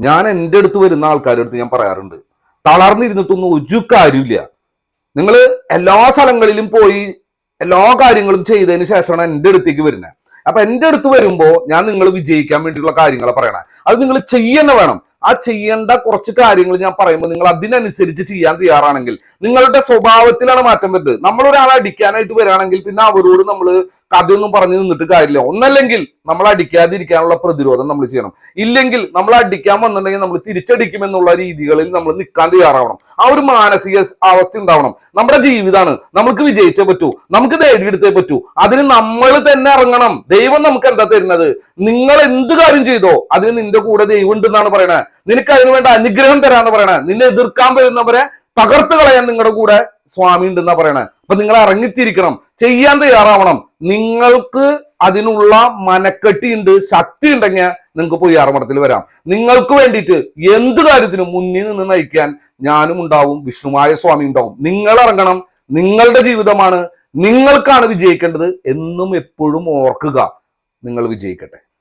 ഞാൻ എന്റെ അടുത്ത് വരുന്ന ആൾക്കാരുടെ അടുത്ത് ഞാൻ പറയാറുണ്ട്. തളർന്നിരുന്നിട്ടൊന്നും ഒരു കാര്യമില്ല നിങ്ങൾ എല്ലാ സ്ഥലങ്ങളിലും പോയി എല്ലാ കാര്യങ്ങളും ചെയ്തതിന് ശേഷമാണ് എന്റെ അടുത്തേക്ക് വരുന്നത് അപ്പൊ എന്റെ അടുത്ത് വരുമ്പോൾ ഞാൻ നിങ്ങൾ വിജയിക്കാൻ വേണ്ടിയുള്ള കാര്യങ്ങളെ പറയണേ. അത് നിങ്ങൾ ചെയ്യുന്ന വേണം. ആ ചെയ്യേണ്ട കുറച്ച് കാര്യങ്ങൾ ഞാൻ പറയുമ്പോൾ നിങ്ങൾ അതിനനുസരിച്ച് ചെയ്യാൻ തയ്യാറാണെങ്കിൽ നിങ്ങളുടെ സ്വഭാവത്തിലാണ് മാറ്റം വരുന്നത്. നമ്മൾ ഒരാളെ അടിക്കാനായിട്ട് വരികയാണെങ്കിൽ പിന്നെ അവരോട് നമ്മൾ കഥയൊന്നും പറഞ്ഞു നിന്നിട്ട് കാര്യമില്ല. ഒന്നല്ലെങ്കിൽ നമ്മൾ അടിക്കാതിരിക്കാനുള്ള പ്രതിരോധം നമ്മൾ ചെയ്യണം. ഇല്ലെങ്കിൽ നമ്മൾ അടിക്കാൻ വന്നിട്ടുണ്ടെങ്കിൽ നമ്മൾ തിരിച്ചടിക്കുമെന്നുള്ള രീതികളിൽ നമ്മൾ നിൽക്കാൻ തയ്യാറാവണം. ആ ഒരു മാനസിക അവസ്ഥ ഉണ്ടാവണം. നമ്മുടെ ജീവിതമാണ് നമുക്ക് വിജയിച്ചേ പറ്റൂ. നമുക്ക് നേടിയെടുത്തേ പറ്റൂ. അതിന് നമ്മൾ തന്നെ ഇറങ്ങണം. ദൈവം നമുക്ക് എന്താ തരുന്നത്? നിങ്ങൾ എന്ത് കാര്യം ചെയ്തോ അതിന് നിന്റെ കൂടെ ദൈവം ഉണ്ടെന്നാണ് പറയണത് നിനക്ക് അതിന് വേണ്ട അനുഗ്രഹം തരാന്ന് പറയണേ. നിന്നെ എതിർക്കാൻ വരുന്നവരെ തകർത്ത് കളയാൻ നിങ്ങളുടെ കൂടെ സ്വാമി ഉണ്ടെന്നാ പറയണേ. അപ്പൊ നിങ്ങൾ ഇറങ്ങിത്തിരിക്കണം ചെയ്യാൻ തയ്യാറാവണം. നിങ്ങൾക്ക് അതിനുള്ള മനക്കെട്ടി ഉണ്ട് ശക്തി ഉണ്ടെങ്കിൽ നിങ്ങൾക്ക് പോയി ആറുമടത്തിൽ വരാം. നിങ്ങൾക്ക് വേണ്ടിയിട്ട് എന്ത് കാര്യത്തിനും മുന്നിൽ നിന്ന് നയിക്കാൻ ഞാനും ഉണ്ടാവും വിഷ്ണുമായ സ്വാമി ഉണ്ടാവും. നിങ്ങൾ ഇറങ്ങണം. നിങ്ങളുടെ ജീവിതമാണ്. നിങ്ങൾക്കാണ് വിജയിക്കേണ്ടത് എന്നും എപ്പോഴും ഓർക്കുക. നിങ്ങൾ വിജയിക്കട്ടെ.